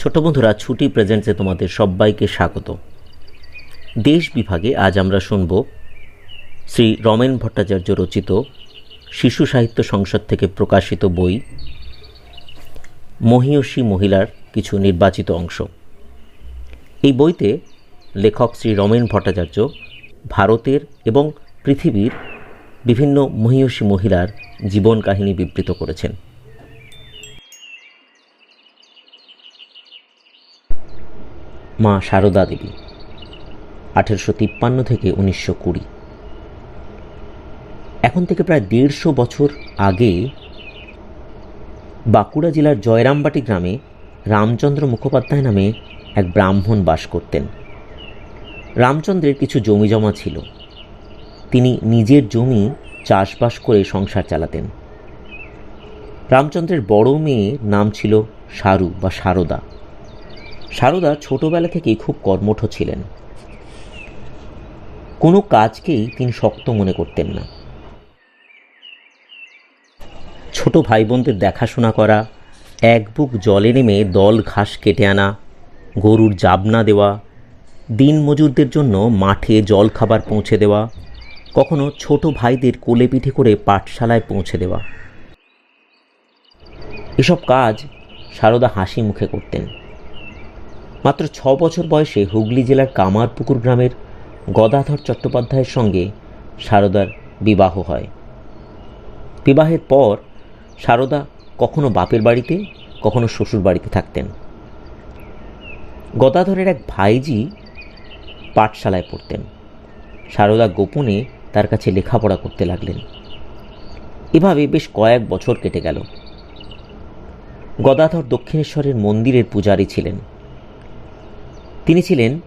ছোট বন্ধুরা, ছুটি প্রেজেন্টসে তোমাদের সবাইকে স্বাগত। দেশ বিভাগে আজ আমরা শুনব শ্রী রমেন ভট্টাচার্য রচিত শিশু সাহিত্য সংসদ থেকে প্রকাশিত বই, মহিয়সী মহিলার কিছু নির্বাচিত অংশ। এই বইতে লেখক শ্রী রমেন ভট্টাচার্য ভারতের এবং পৃথিবীর বিভিন্ন মহিয়সী মহিলার জীবন কাহিনী বিবৃত করেছেন। মা সারদা দেবী, আঠেরোশো তিপ্পান্ন থেকে উনিশশো কুড়ি। এখন থেকে প্রায় দেড়শো বছর আগে বাঁকুড়া জেলার জয়রামবাটি গ্রামে রামচন্দ্র মুখোপাধ্যায় নামে এক ব্রাহ্মণ বাস করতেন। রামচন্দ্রের কিছু জমি জমা ছিল। তিনি নিজের জমি চাষবাস করে সংসার চালাতেন। রামচন্দ্রের বড় মেয়ের নাম ছিল সারু বা সারদা। সারদা ছোটবেলা থেকেই খুব কর্মঠ ছিলেন। কোনো কাজকেই তিনি শক্ত মনে করতেন না। ছোট ভাই বোনদের দেখাশোনা করা, এক বুক জলে নেমে দল ঘাস কেটে আনা, গরুর জাবনা দেওয়া, দিন মজুরদের জন্য মাঠে জল খাবার পৌঁছে দেওয়া, কখনো ছোট ভাইদের কোলে পিঠে করে পাঠশালায় পৌঁছে দেওয়া। এসব কাজ সারদা হাসি মুখে করতেন। মাত্র ছ বছর বয়সে হুগলি জেলার কামারপুকুর গ্রামের গদাধর চট্টোপাধ্যায়ের সঙ্গে সারদার বিবাহ হয়। বিবাহের পর সারদা কখনো বাপের বাড়িতে, কখনো শ্বশুর বাড়িতে থাকতেন। গদাধরের এক ভাইজি পাঠশালায় পড়তেন। সারদা গোপনে তার কাছে লেখাপড়া করতে লাগলেন। এভাবে বেশ কয়েক বছর কেটে গেল। গদাধর দক্ষিণেশ্বরের মন্দিরের পূজারী ছিলেন। তিনি ছিলেন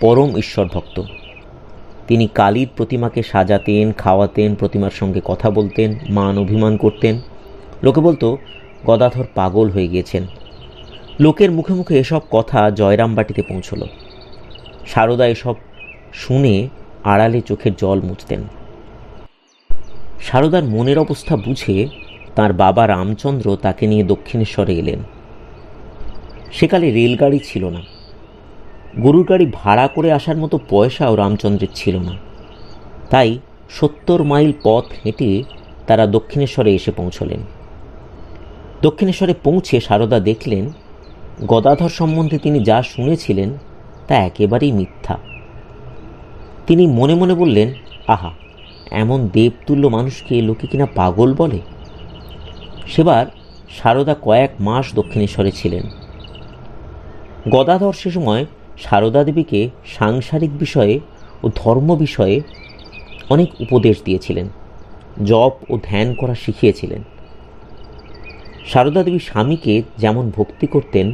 পরম ঈশ্বর ভক্ত। তিনি কালীর প্রতিমাকে সাজাতেন, খাওয়াতেন, প্রতিমার সঙ্গে কথা বলতেন, মান অভিমান করতেন। লোকে বলতো, গদাধর পাগল হয়ে গিয়েছেন। লোকের মুখে মুখে এসব কথা জয়রামবাটিতে পৌঁছল। সারদা এসব শুনে আড়ালে চোখের জল মুছতেন। সারদার মনের অবস্থা বুঝে তার বাবা রামচন্দ্র তাকে নিয়ে দক্ষিণেশ্বরে এলেন। সেকালে রেলগাড়ি ছিল না। গরুর গাড়ি ভাড়া করে আসার মতো পয়সাও রামচন্দ্রের ছিল না। তাই সত্তর মাইল পথ হেঁটে তারা দক্ষিণেশ্বরে এসে পৌঁছলেন। দক্ষিণেশ্বরে পৌঁছে সারদা দেখলেন, গদাধর সম্বন্ধে তিনি যা শুনেছিলেন তা একেবারেই মিথ্যা। তিনি মনে মনে বললেন, আহা, এমন দেবতুল্য মানুষকে লোকে কিনা পাগল বলে? সেবার সারদা কয়েক মাস দক্ষিণেশ্বরে ছিলেন। গদাধর সে সময় সারদা দেবীকে সাংসারিক বিষয়ে ও ধর্ম বিষয়ে অনেক উপদেশ দিয়েছিলেন, জপ ও ধ্যান করা শিখিয়েছিলেন। সারদা দেবী স্বামীকে যেমন ভক্তি করতেন,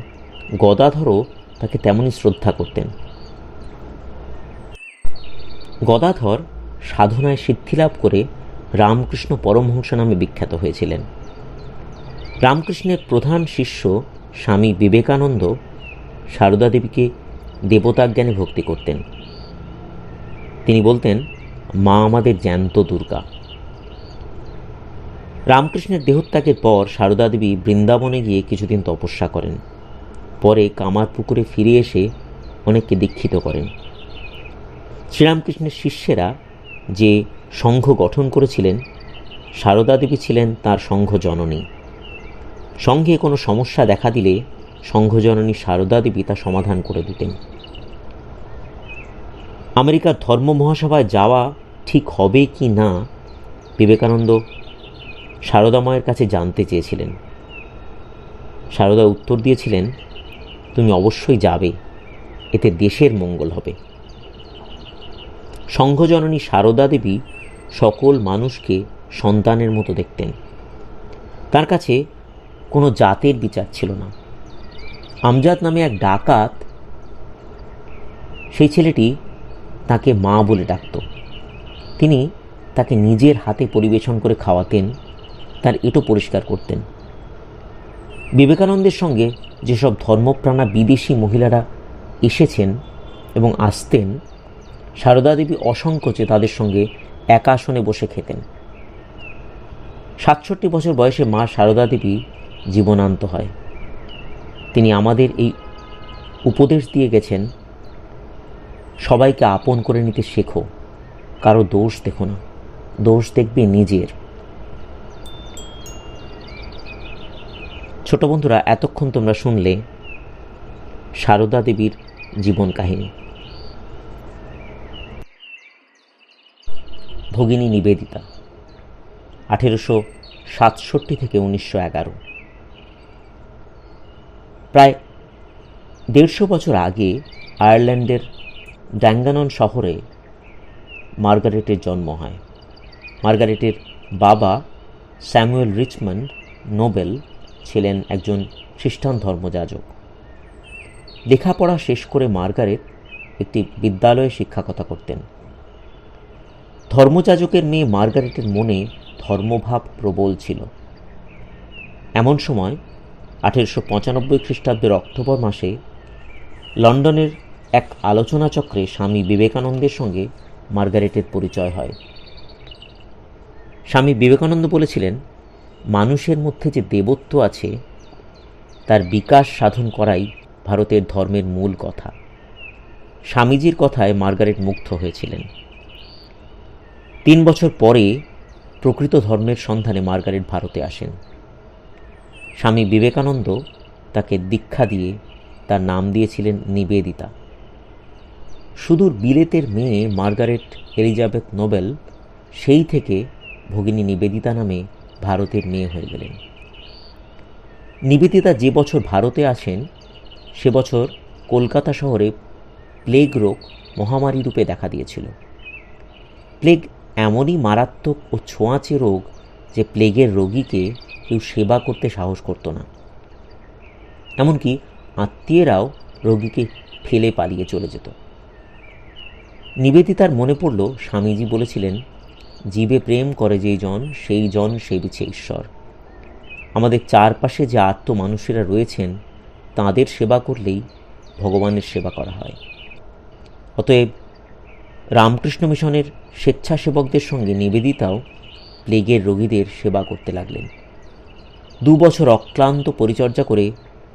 গদাধরও তাকে তেমনই শ্রদ্ধা করতেন। গদাধর সাধনায় সিদ্ধিলাভ করে রামকৃষ্ণ পরমহংস নামে বিখ্যাত হয়েছিলেন। রামকৃষ্ণের প্রধান শিষ্য স্বামী বিবেকানন্দ সারদা দেবীকে দেবতাজ্ঞানে ভক্তি করতেন। তিনি বলতেন, মা আমাদের জ্যান্ত দুর্গা। রামকৃষ্ণের দেহত্যাগের পর সারদা দেবী বৃন্দাবনে গিয়ে কিছুদিন তপস্যা করেন। পরে কামার পুকুরে ফিরে এসে অনেককে দীক্ষিত করেন। শ্রীরামকৃষ্ণের শিষ্যেরা যে সংঘ গঠন করেছিলেন সারদা দেবী ছিলেন তার সংঘ জননী। সঙ্ঘে কোনো সমস্যা দেখা দিলে সংঘজননী সারদা দেবী তা সমাধান করে দিতেন। আমেরিকার ধর্ম মহাসভায় যাওয়া ঠিক হবে কি না, বিবেকানন্দ সারদাময়ের কাছে জানতে চেয়েছিলেন। সারদা উত্তর দিয়েছিলেন, তুমি অবশ্যই যাবে, এতে দেশের মঙ্গল হবে। সংঘজননী সারদা দেবী সকল মানুষকে সন্তানের মতো দেখতেন। তার কাছে কোনো জাতের বিচার ছিল না। আমজাদ নামে এক ডাকাত, সেই ছেলেটি তাকে মা বলে ডাকত। তিনি তাকে নিজের হাতে পরিবেশন করে খাওয়াতেন, তার এটো পরিষ্কার করতেন। বিবেকানন্দের সঙ্গে যেসব ধর্মপ্রাণা বিদেশি মহিলারা এসেছেন এবং আসতেন, সারদা দেবী অসংকোচে তাদের সঙ্গে একা আসনে বসে খেতেন। সাতষট্টি বছর বয়সে মা সারদা দেবী জীবনান্ত হয়। তিনি আমাদের এই উপদেশ দিয়ে গেছেন, সবাইকে আপন করে নিতে শেখো, কারও দোষ দেখো না, দোষ দেখবে নিজের। ছোট বন্ধুরা, এতক্ষণ তোমরা শুনলে সারদা দেবীর জীবন কাহিনী। ভগিনী নিবেদিতা, আঠেরোশো সাতষট্টি থেকে উনিশশো এগারো। প্রায় দেড়শো বছর আগে আয়ারল্যান্ডের ড্যাঙ্গানন শহরে মার্গারেটের জন্ম হয়। মার্গারেটের বাবা স্যামুয়েল রিচমন্ড নোবেল ছিলেন একজন খ্রিস্টান ধর্মযাজক। লেখাপড়া শেষ করে মার্গারেট একটি বিদ্যালয়ে শিক্ষকতা করতেন। ধর্মযাজকের মেয়ে মার্গারেটের মনে ধর্মভাব প্রবল ছিল। এমন সময় আঠেরোশো পঁচানব্বই খ্রিস্টাব্দের অক্টোবর মাসে লন্ডনের এক আলোচনা চক্রে স্বামী বিবেকানন্দের সঙ্গে মার্গারেটের পরিচয় হয়। স্বামী বিবেকানন্দ বলেছিলেন, মানুষের মধ্যে যে দেবত্ব আছে, তার বিকাশ সাধন করাই ভারতের ধর্মের মূল কথা। স্বামীজির কথায় মার্গারেট মুগ্ধ হয়েছিলেন। তিন বছর পরে প্রকৃত ধর্মের সন্ধানে মার্গারেট ভারতে আসেন। স্বামী বিবেকানন্দ তাকে দীক্ষা দিয়ে তার নাম দিয়েছিলেন নিবেদিতা। সুদূর বিলেতের মেয়ে মার্গারেট এলিজাবেথ নোবেল সেই থেকে ভগিনী নিবেদিতা নামে ভারতের মেয়ে হয়ে গেলেন। নিবেদিতা যে বছর ভারতে আসেন, সে বছর কলকাতা শহরে প্লেগ রোগ মহামারী রূপে দেখা দিয়েছিল। প্লেগ এমনই মারাত্মক ও ছোঁয়াচে রোগ যে প্লেগের রোগীকে কেউ সেবা করতে সাহস করতো না। এমনকি আত্মীয়রাও রোগীকে ফেলে পালিয়ে চলে যেত। নিবেদিতার মনে পড়ল, স্বামীজি বলেছিলেন, জীবে প্রেম করে যেই জন, সেই জন সেবিছে ঈশ্বর। আমাদের চারপাশে যে আত্ম মানুষেরা রয়েছেন, তাঁদের সেবা করলেই ভগবানের সেবা করা হয়। অতএব রামকৃষ্ণ মিশনের স্বেচ্ছাসেবকদের সঙ্গে নিবেদিতাও প্লেগের রোগীদের সেবা করতে লাগলেন। দু বছর অক্লান্ত পরিচর্যা করে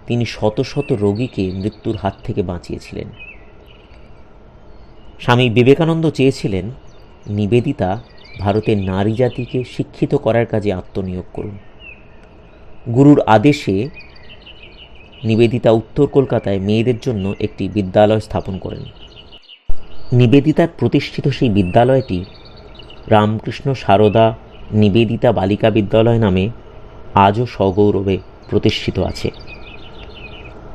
তিনি শত শত রোগীকে মৃত্যুর হাত থেকে বাঁচিয়েছিলেন। স্বামী বিবেকানন্দ চেয়েছিলেন নিবেদিতা ভারতের নারী জাতিকে শিক্ষিত করার কাজে আত্মনিয়োগ করুন। গুরুর আদেশে নিবেদিতা উত্তর কলকাতায় মেয়েদের জন্য একটি বিদ্যালয় স্থাপন করেন। নিবেদিতার প্রতিষ্ঠিত সেই বিদ্যালয়টি রামকৃষ্ণ সারদা নিবেদিতা বালিকা বিদ্যালয় নামে আজও সগৌরবে প্রতিষ্ঠিত আছে।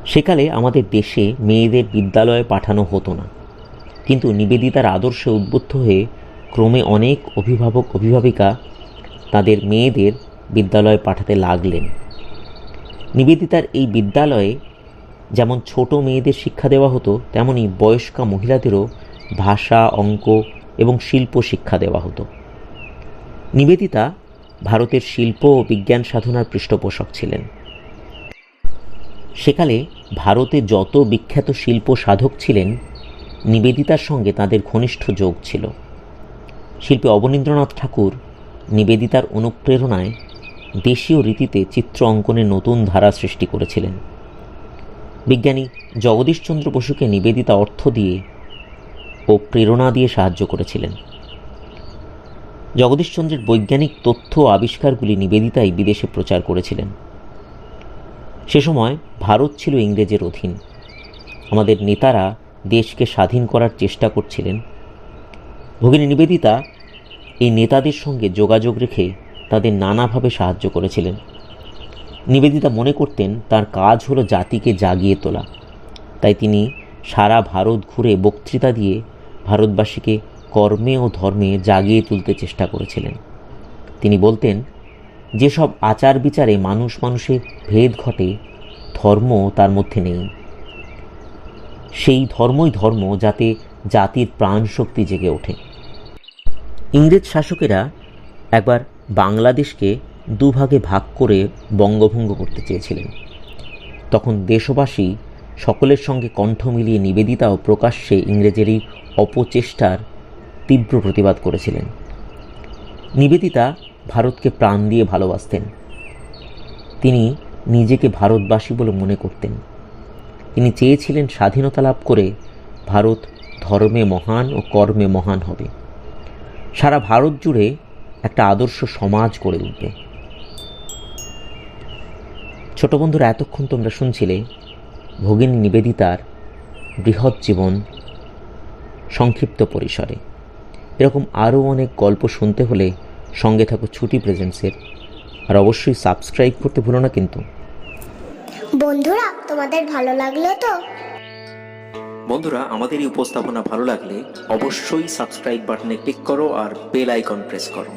সেকালে আমাদের দেশে মেয়েদের বিদ্যালয়ে পাঠানো হতো না। কিন্তু নিবেদিতার আদর্শে উদ্বুদ্ধ হয়ে ক্রমে অনেক অভিভাবক, অভিভাবিকা তাদের মেয়েদের বিদ্যালয়ে পাঠাতে লাগলেন। নিবেদিতার এই বিদ্যালয়ে যেমন ছোট মেয়েদের শিক্ষা দেওয়া হতো, তেমনি বয়স্কা মহিলাদেরও ভাষা, অঙ্ক এবং শিল্প শিক্ষা দেওয়া হতো। নিবেদিতা ভারতের শিল্প ও বিজ্ঞান সাধনার পৃষ্ঠপোষক ছিলেন। সেকালে ভারতে যত বিখ্যাত শিল্প সাধক ছিলেন, নিবেদিতার সঙ্গে তাদের ঘনিষ্ঠ যোগ ছিল। শিল্পী অবনীন্দ্রনাথ ঠাকুর নিবেদিতার অনুপ্রেরণায় দেশীয় রীতিতে চিত্র অঙ্কনে নতুন ধারা সৃষ্টি করেছিলেন। বিজ্ঞানী জগদীশচন্দ্র বসুকে নিবেদিতা অর্থ দিয়ে ও প্রেরণা দিয়ে সাহায্য করেছিলেন। জগদীশচন্দ্রের বৈজ্ঞানিক তথ্য আবিষ্কারগুলি নিবেদিতাই বিদেশে প্রচার করেছিলেন। সে সময় ভারত ছিল ইংরেজের অধীন। আমাদের নেতারা দেশকে স্বাধীন করার চেষ্টা করছিলেন। ভগিনী নিবেদিতা এই নেতাদের সঙ্গে যোগাযোগ রেখে তাদের নানাভাবে সাহায্য করেছিলেন। নিবেদিতা মনে করতেন তার কাজ হলো জাতিকে জাগিয়ে তোলা। তাই তিনি সারা ভারত ঘুরে বক্তৃতা দিয়ে ভারতবাসীকে কর্মে ও ধর্মে জাগিয়ে তুলতে চেষ্টা করেছিলেন। তিনি বলতেন, যেসব আচার বিচারে মানুষ মানুষে ভেদ ঘটে, ধর্ম তার মধ্যে নেই। সেই ধর্মই ধর্ম যাতে জাতির প্রাণ শক্তি জেগে ওঠে। ইংরেজ শাসকেরা একবার বাংলাদেশকে দুভাগে ভাগ করে বঙ্গভঙ্গ করতে চেয়েছিলেন। তখন দেশবাসী সকলের সঙ্গে কণ্ঠ মিলিয়ে নিবেদিতা ও প্রকাশ্যে ইংরেজেরই অপচেষ্টার তীব্র প্রতিবাদ করেছিলেন। নিবেদিতা ভারতকে প্রাণ দিয়ে ভালোবাসতেন। তিনি নিজেকে ভারতবাসী বলে মনে করতেন। তিনি চেয়েছিলেন স্বাধীনতা লাভ করে ভারত ধর্মে মহান ও কর্মে মহান হবে। সারা ভারত জুড়ে একটা আদর্শ সমাজ গড়ে উঠবে ছোট বন্ধুরা, এতক্ষণ তোমরা শুনছিলে ভগিনী নিবেদিতার বৃহৎ জীবন সংক্ষিপ্ত পরিসরে। এরকম আরও অনেক গল্প শুনতে হলে সঙ্গে থাকো ছুটি প্রেজেন্সের আর অবশ্যই সাবস্ক্রাইব করতে ভুলো না কিন্তু। বন্ধুরা তোমাদের ভালো লাগল তো? বন্ধুরা আমাদের এই উপস্থাপনা ভালো লাগলে অবশ্যই সাবস্ক্রাইব বাটনে ক্লিক করো আর বেল আইকন প্রেস করো।